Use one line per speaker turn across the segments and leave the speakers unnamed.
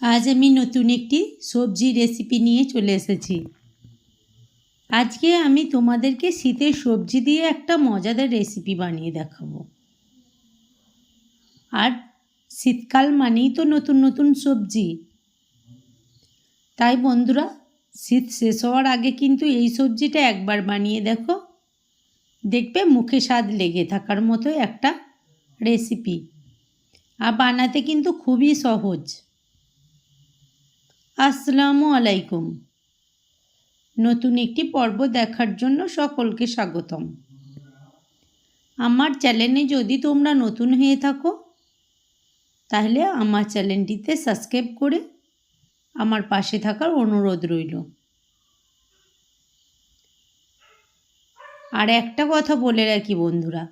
আজ আমি নতুন একটি সবজি রেসিপি নিয়ে চলে এসেছি। আজকে আমি তোমাদেরকে শীতের সবজি দিয়ে একটা মজাদার রেসিপি বানিয়ে দেখাবো। আর শীতকাল মানেই তো নতুন নতুন সবজি। তাই বন্ধুরা, শীত শেষ হওয়ার আগে কিন্তু এই সবজিটা একবার বানিয়ে দেখো। দেখবে মুখে স্বাদ লেগে থাকার মতো একটা রেসিপি আর বানাতে কিন্তু খুবই সহজ। আসসালামু আলাইকুম। নতুন একটি পর্ব দেখার জন্য সকলকে স্বাগতম। আমার চ্যানেলে যদি তোমরা নতুন হয়ে থাকো, তাহলে আমার চ্যানেলটিতে সাবস্ক্রাইব করে আমার পাশে থাকার অনুরোধ রইল। আর একটা কথা বলে রাখি বন্ধুরা,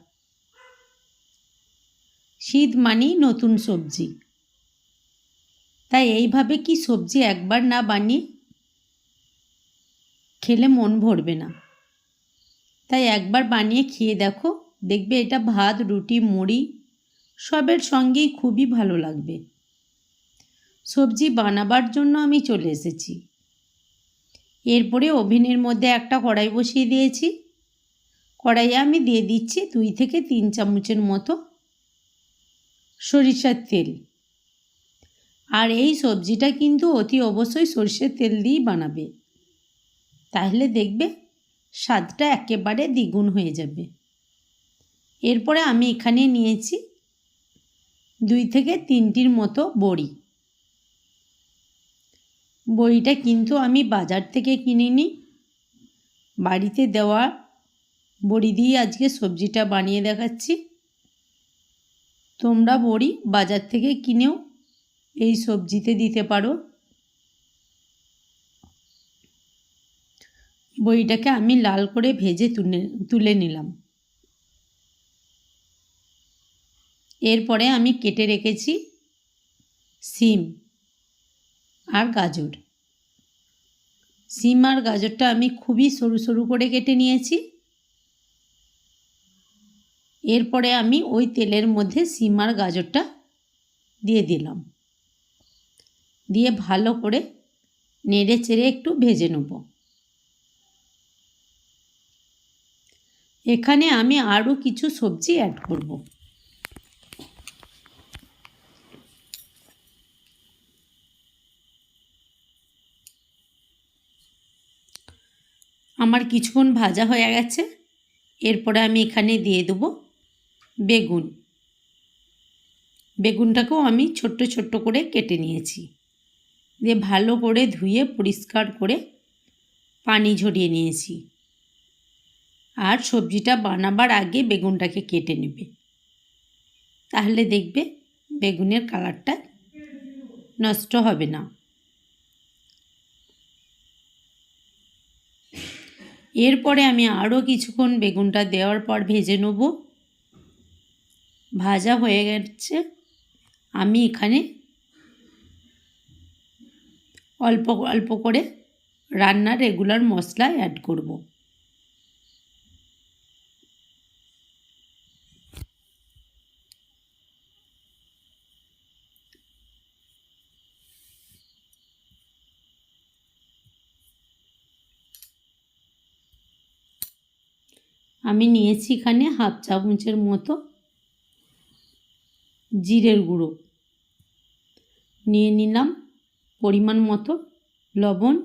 শীত মানেই নতুন সবজি। তাই এইভাবে কি সবজি একবার না বানিয়ে খেলে মন ভরবে না? তাই একবার বানিয়ে খেয়ে দেখো, দেখবে এটা ভাত, রুটি, মুড়ি, সবের সঙ্গেই খুবই ভালো লাগবে। সবজি বানাবার জন্য আমি চলে এসেছি। এরপরে ওভেনের মধ্যে একটা কড়াই বসিয়ে দিয়েছি। কড়াইয়ে আমি দিয়ে দিচ্ছি দুই থেকে তিন চামচের মতো সরিষার তেল। আর এই সবজিটা কিন্তু অতি অবশ্যই সর্ষের তেল দিয়েই বানাবে। তাহলে দেখবে স্বাদটা একেবারে দ্বিগুণ হয়ে যাবে। এরপরে আমি এখানে নিয়েছি দুই থেকে তিনটির মতো বড়ি। বড়িটা কিন্তু আমি বাজার থেকে কিনে নিই বাড়িতে দেওয়া বড়ি দিয়ে আজকে সবজিটা বানিয়ে দেখাচ্ছি। তোমরা বড়ি বাজার থেকে কিনেও এই সবজিতে দিতে পারো। বইটাকে আমি লাল করে ভেজে তুলে তুলে নিলাম। এরপরে আমি কেটে রেখেছি সিম আর গাজর। সিম আর গাজরটা আমি খুবই সরু সরু করে কেটে নিয়েছি। এরপরে আমি ওই তেলের মধ্যে সিম আর গাজরটা দিয়ে দিলাম। দিয়ে ভালো করে নেড়ে চেড়ে একটু ভেজে নেব। এখানে আমি আরও কিছু সবজি অ্যাড করব। আমার কিছুক্ষণ ভাজা হয়ে গেছে। এরপরে আমি এখানে দিয়ে দেবো বেগুন। বেগুনটাকেও আমি ছোট্ট ছোট্ট করে কেটে নিয়েছি। দিয়ে ভালো করে ধুয়ে পরিষ্কার করে পানি ঝরিয়ে নিয়েছি। আর সবজিটা বানাবার আগে বেগুনটাকে কেটে নেবে। তাহলে দেখবে বেগুনের কালারটা নষ্ট হবে না। এরপরে আমি আরও কিছুক্ষণ বেগুনটা দেওয়ার পর ভেজে নেব। ভাজা হয়ে গেছে। আমি এখানে অল্প অল্প করে রান্নার রেগুলার মশলা অ্যাড করব। আমি নিয়েছি এখানে হাফ চামচের মতো জিরের গুঁড়ো। নিয়ে নিলাম। পরিমাণ মতো লবণ।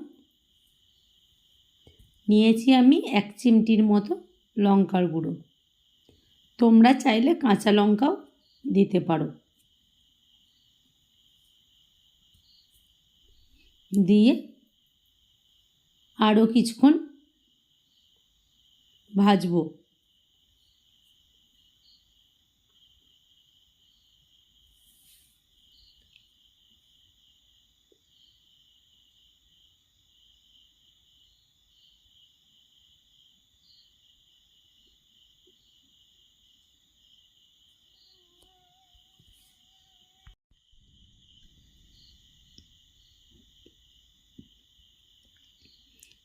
নিয়েছি আমি এক চিমটির মতো লঙ্কার গুঁড়ো। তোমরা চাইলে কাঁচা লঙ্কাও দিতে পারো। দিয়ে আরও কিছুক্ষণ ভাজবো।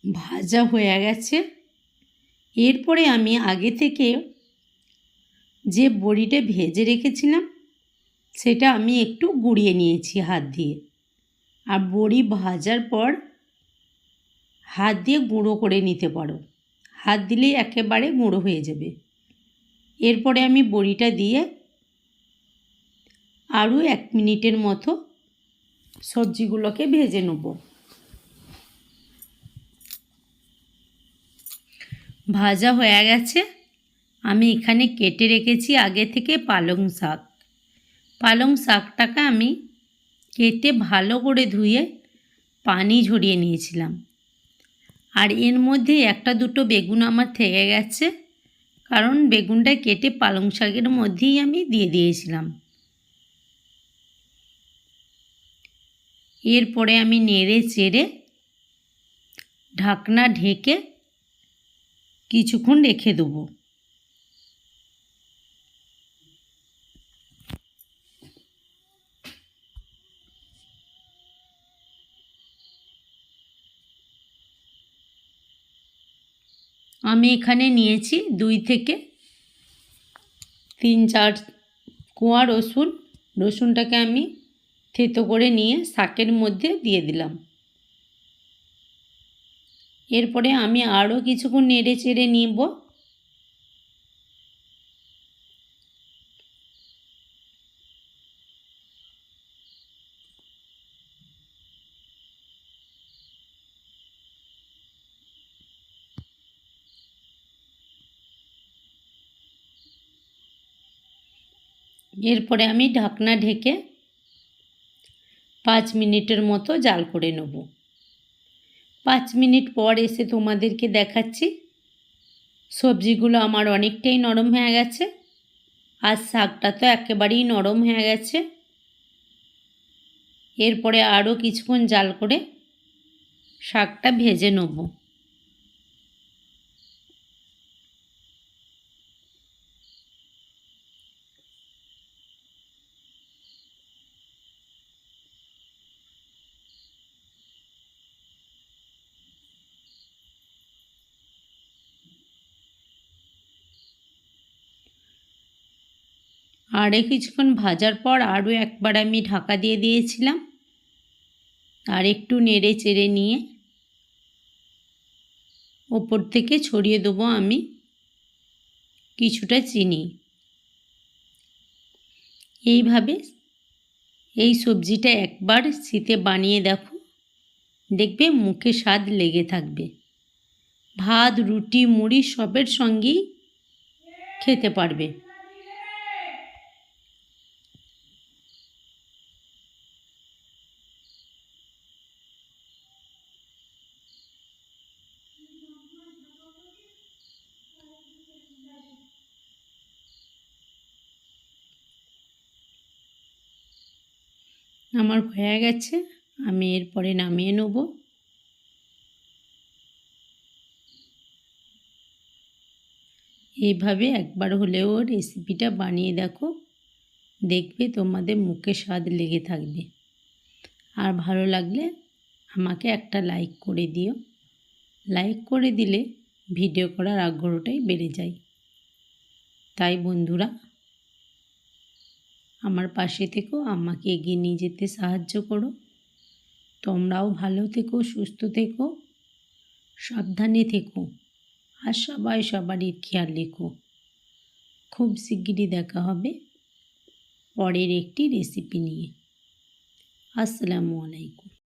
ভাজা হয়ে গেছে। এরপরে আমি আগে থেকে যে বড়িটা ভেজে রেখেছিলাম, সেটা আমি একটু গুঁড়িয়ে নিয়েছি হাত দিয়ে। আর বড়ি ভাজার পর হাত দিয়ে গুঁড়ো করে নিতে পারো। হাত দিলেই একেবারে গুঁড়ো হয়ে যাবে। এরপরে আমি বড়িটা দিয়ে আরও এক মিনিটের মতো সবজিগুলোকে ভেজে নেব। ভাজা হয়ে গেছে। আমি এখানে কেটে রেখেছি আগে থেকে পালং শাক। পালং শাকটাকে আমি কেটে ভালো করে ধুয়ে পানি ঝরিয়ে নিয়েছিলাম। আর এর মধ্যে একটা দুটো বেগুন আমার থেকে গেছে, কারণ বেগুনটা কেটে পালং শাকের মধ্যেই আমি দিয়ে দিয়েছিলাম। এরপরে আমি নেড়ে চেড়ে ঢাকনা ঢেকে কিছুক্ষণ রেখে দেবো। আমি এখানে নিয়েছি দুই থেকে তিন চার কোয়া রসুন। রসুনটাকে আমি থেতো করে নিয়ে শাকের মধ্যে দিয়ে দিলাম। এরপরে আমি আরও কিছুক্ষণ নেড়ে চেড়ে নিব। এরপরে আমি ঢাকনা ঢেকে পাঁচ মিনিটের মতো জাল করে নেব। পাঁচ মিনিট পর এসে তোমাদেরকে দেখাচ্ছি। সবজিগুলো আমার অনেকটাই নরম হয়ে গেছে। আর শাকটা তো একেবারেই নরম হয়ে গেছে। এরপরে আরও কিছুক্ষণ জাল করে শাকটা ভেজে নেব। আরে কিছুক্ষণ ভাজার পর আরও একবার আমি ঢাকা দিয়ে দিয়েছিলাম। আর একটু নেড়ে চেড়ে নিয়ে ওপর থেকে ছড়িয়ে দেবো আমি কিছুটা চিনি। এইভাবে এই সবজিটা একবার শীতে বানিয়ে দেখো, দেখবে মুখে স্বাদ লেগে থাকবে। ভাত, রুটি, মুড়ি সবের সঙ্গেই খেতে পারবে। আমার হয়ে গেছে, আমি এরপরে নামিয়ে নেব। এইভাবে একবার হলেও রেসিপিটা বানিয়ে দেখো, দেখবে তোমাদের মুখে স্বাদ লেগে থাকবে। আর ভালো লাগলে আমাকে একটা লাইক করে দিও। লাইক করে দিলে ভিডিও করার আগ্রহটাই বেড়ে যায়। তাই বন্ধুরা আমার পাশে থেকো, আমাকে এগিয়ে নিয়ে যেতে সাহায্য করো। তোমরাও ভালো থেকো, সুস্থ থেকো, সাবধানে থেকো আর সবাই সবারই খেয়াল রেখো। খুব শিগগিরই দেখা হবে পরের একটি রেসিপি নিয়ে। আসসালামু আলাইকুম।